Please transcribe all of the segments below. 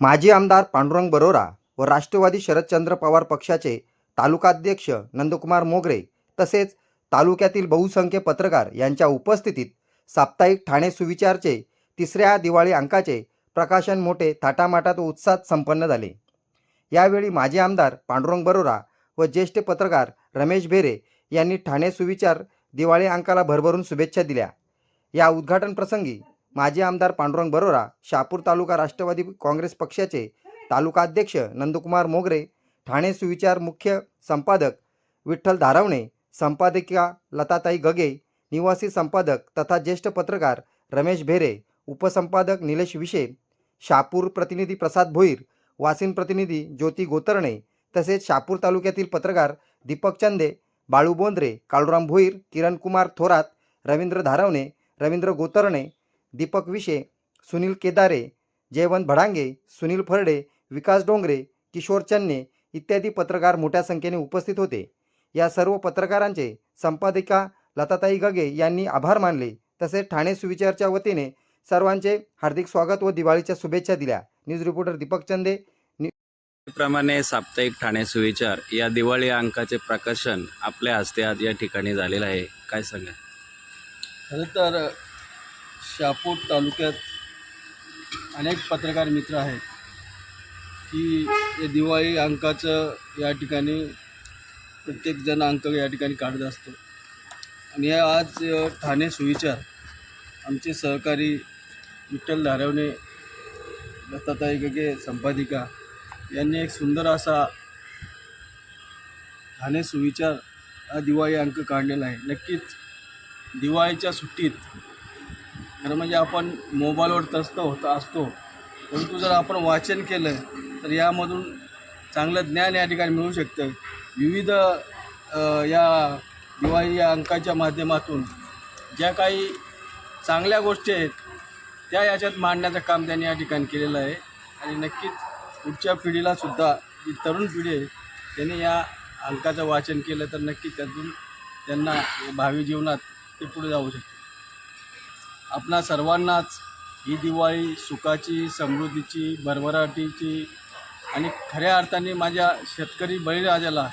माजी आमदार पांडुरंग बरोरा व राष्ट्रवादी शरदचंद्र पवार पक्षाचे तालुकाध्यक्ष नंदकुमार मोगरे तसेच तालुक्यातील बहुसंख्य पत्रकार यांच्या उपस्थितीत साप्ताहिक ठाणे सुविचारचे तिसऱ्या दिवाळी अंकाचे प्रकाशन मोठे थाटामाटात उत्साहात संपन्न झाले. यावेळी माजी आमदार पांडुरंग बरोरा व ज्येष्ठ पत्रकार रमेश भेरे यांनी ठाणे सुविचार दिवाळी अंकाला भरभरून शुभेच्छा दिल्या. या उद्घाटन प्रसंगी माजी आमदार पांडुरंग बरोरा शापूर तालुका राष्ट्रवादी काँग्रेस पक्षाचे तालुकाध्यक्ष नंदकुमार मोगरे ठाणे सुविचार मुख्य संपादक विठ्ठल धारवणे संपादिका लताताई गगे निवासी संपादक तथा ज्येष्ठ पत्रकार रमेश भेरे उपसंपादक निलेश विशे शापूर प्रतिनिधी प्रसाद भोईर वासिन प्रतिनिधी ज्योती गोतरणे तसेच शापूर तालुक्यातील पत्रकार दीपक चंदे बाळू बोंद्रे काळूराम भोईर किरणकुमार थोरात रवींद्र धारवणे रवींद्र गोतरणे दीपक विशे सुनील केदारे जयवंत भडांगे सुनील फरडे विकास डोंगरे किशोर चन्ने इत्यादी पत्रकार मोठ्या संख्येने उपस्थित होते. या सर्व पत्रकारांचे संपादिका लताताई गगे यांनी आभार मानले. तसेच ठाणे सुविचारच्या वतीने सर्वांचे हार्दिक स्वागत व दिवाळीच्या शुभेच्छा दिल्या. न्यूज रिपोर्टर दीपक चंदे. प्रमाणे साप्ताहिक ठाणे सुविचार या दिवाळी अंकाचे प्रकाशन आपल्या हस्ते आज या ठिकाणी झालेलं आहे. काय सांगा खरं तर शहापूर तालुक्यात अनेक पत्रकार मित्र आहेत की या दिवाळी अंकाचं या ठिकाणी प्रत्येकजण अंक या ठिकाणी काढत असतो. आणि या आज ठाणे सुविचार आमचे सहकारी विठ्ठल धारवणे दत्ताताई गगे संपादिका यांनी एक सुंदर असा ठाणे सुविचार हा दिवाळी अंक काढलेला आहे. नक्कीच दिवाळीच्या सुट्टीत खरं म्हणजे आपण मोबाईलवर त्रस्त होत असतो. परंतु जर आपण वाचन केलं तर यामधून चांगलं ज्ञान या ठिकाणी मिळू शकतं. विविध या दिवाळी या अंकाच्या माध्यमातून ज्या काही चांगल्या गोष्टी आहेत त्या याच्यात मांडण्याचं काम त्यांनी या ठिकाणी केलेलं आहे. आणि नक्कीच पुढच्या पिढीलासुद्धा जी तरुण पिढी आहे त्यांनी या अंकाचं वाचन केलं तर नक्की त्यातून त्यांना भावी जीवनात ते पुढे जाऊ शकते. आपणा सर्वांनाच ही दिवाळी सुखाची समृद्धीची भरभराटीची आणि खऱ्या अर्थाने माझ्या शेतकरी बळीराजाला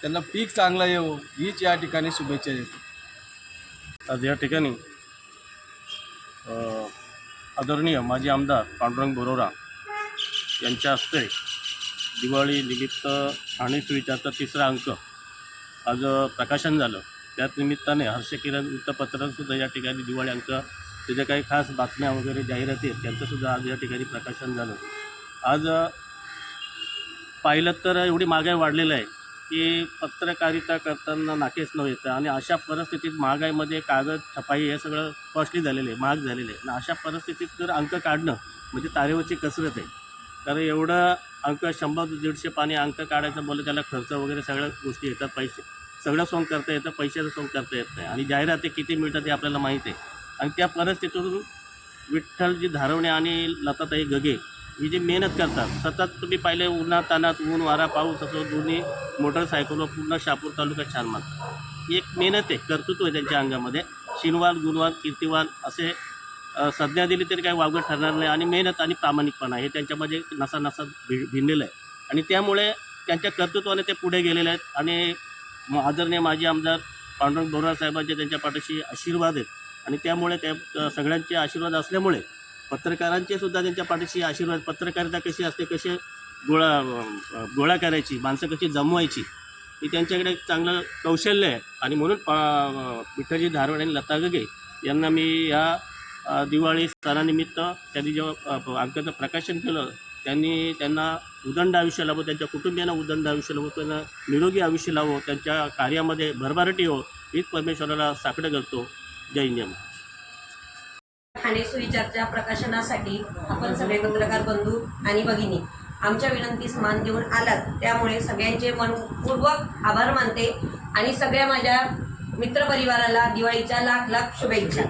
त्यांना पीक चांगलं येऊ हीच या ठिकाणी शुभेच्छा देतो. आज या ठिकाणी आदरणीय माजी आमदार पांडुरंग बरोरा यांच्या हस्ते दिवाळी निमित्त ठाणे सुविचारचा तिसरा अंक आज प्रकाशन झालं. त्याच निमित्ताने हर्षकिरण वृत्तपत्रांसुद्धा या ठिकाणी दिवाळी अंक त्याच्या काही खास बातम्या वगैरे जाहिराती आहेत त्यांचंसुद्धा आज या ठिकाणी प्रकाशन झालं. आज पाहिलं तर एवढी महागाई वाढलेलं आहे की पत्रकारिता करताना नाकेच न येतं आणि अशा परिस्थितीत महागाईमध्ये कागद छपाई हे सगळं कॉस्टली झालेलं आहे महाग झालेलं आहे. आणि अशा परिस्थितीत जर अंक काढणं म्हणजे तारेवरची कसरत आहे. कारण एवढं अंक शंभर दीडशे पाणी अंक काढायचं बोललं त्याला खर्च वगैरे सगळ्या गोष्टी येतात पैसे. सगळं सोंग करता येतं पैशाचं सोंग करता येत नाही. आणि जाहिराती किती मिळतात हे आपल्याला माहीत आहे. आणि त्या परिस्थितीतून विठ्ठलजी धारवणे आणि लताताई गगे ही जी मेहनत करतात सतत तुम्ही पाहिले उन्हा तानात ऊन वारा पाऊस असो दोन्ही मोटरसायकलवर पूर्ण शापूर तालुक्यात छान मानतात ही एक मेहनत आहे कर्तृत्व आहे त्यांच्या अंगामध्ये. शिनवान गुणवान कीर्तिवान असे संज्ञा दिली तरी काही वावगं ठरणार नाही. आणि मेहनत आणि प्रामाणिकपणा हे त्यांच्यामध्ये नसा नसा भि भिनलेलं आहे. आणि त्यामुळे त्यांच्या कर्तृत्वाने ते पुढे गेलेले आहेत. आणि आदरणीय माजी आमदार पांडुरंग बोरा साहेबांचे त्यांच्या पाठीशी आशीर्वाद आहेत. आणि त्यामुळे त्या सगळ्यांचे आशीर्वाद असल्यामुळे पत्रकारांचे सुद्धा त्यांच्या पाठीशी आशीर्वाद पत्रकारिता कशी असते कसे गोळा गोळा करायची माणसं कशी जमवायची ही त्यांच्याकडे एक चांगलं कौशल्य आहे. आणि म्हणून पा विठ्ठलजी धारवड आणि लता गगे यांना मी या दिवाळी सणानिमित्त त्यांनी जेव्हा अंकाचं प्रकाशन केलं. त्यांनी त्यांना उदंड आयुष्य लावं त्यांच्या कुटुंबियांना उदंड आयुष्य लावं त्यांना निरोगी आयुष्य लावं त्यांच्या कार्यामध्ये भरभराटी हो हीच परमेश्वराला साकडं करतो. जय हिंद जय महाराष्ट्र. ठाणे सुविचारच्या प्रकाशनासाठी आपण सगळे पत्रकार बंधू आणि भगिनी आमच्या विनंतीस मान देऊन आलात. त्यामुळे सगळ्यांचे मनपूर्वक आभार मानते आणि सगळ्या माझ्या मित्रपरिवाराला दिवाळीच्या लाख लाख शुभेच्छा.